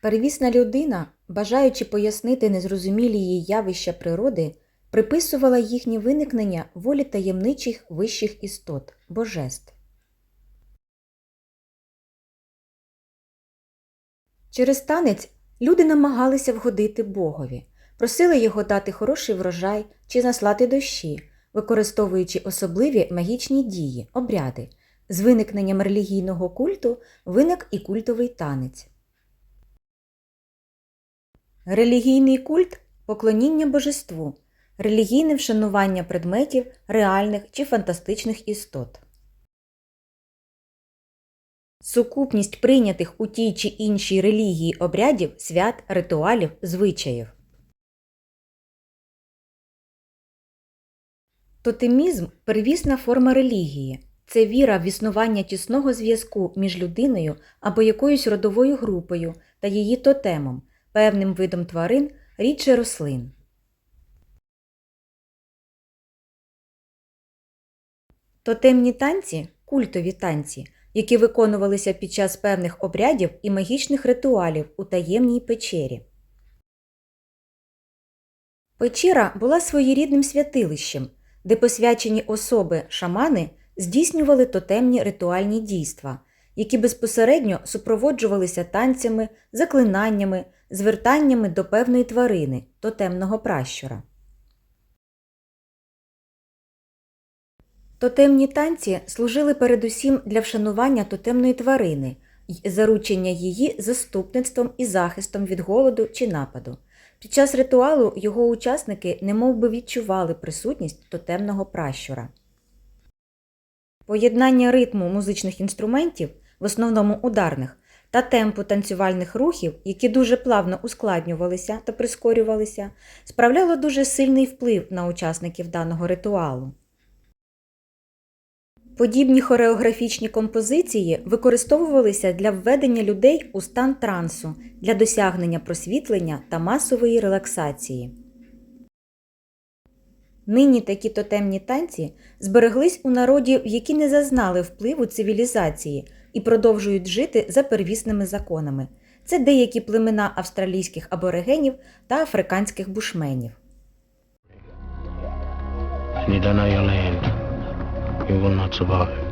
Первісна людина, бажаючи пояснити незрозумілі їй явища природи, приписувала їхнє виникнення волі таємничих вищих істот божеств. Через танець люди намагалися вгодити Богові, просили його дати хороший врожай чи наслати дощі, використовуючи особливі магічні дії, обряди. З виникненням релігійного культу виник і культовий танець. Релігійний культ поклоніння божеству, релігійне вшанування предметів реальних чи фантастичних істот. Сукупність прийнятих у тій чи іншій релігії обрядів, свят, ритуалів, звичаїв. Тотемізм первісна форма релігії. Це віра в існування тісного зв'язку між людиною або якоюсь родовою групою та її тотемом, певним видом тварин, рідше рослин. Тотемні танці культові танці, які виконувалися під час певних обрядів і магічних ритуалів у таємній печері. Печера була своєрідним святилищем, де посвячені особи шамани здійснювали тотемні ритуальні дійства, які безпосередньо супроводжувалися танцями, заклинаннями, звертаннями до певної тварини, тотемного пращура. Тотемні танці служили передусім для вшанування тотемної тварини й заручення її заступництвом і захистом від голоду чи нападу. Під час ритуалу його учасники немовби відчували присутність тотемного пращура. Поєднання ритму музичних інструментів, в основному ударних, та темпу танцювальних рухів, які дуже плавно ускладнювалися та прискорювалися, справляло дуже сильний вплив на учасників даного ритуалу. Подібні хореографічні композиції використовувалися для введення людей у стан трансу для досягнення просвітлення та масової релаксації. Нині такі тотемні танці збереглись у народів, які не зазнали впливу цивілізації і продовжують жити за первісними законами. Це деякі племена австралійських аборигенів та африканських бушменів. you don't you will not survive.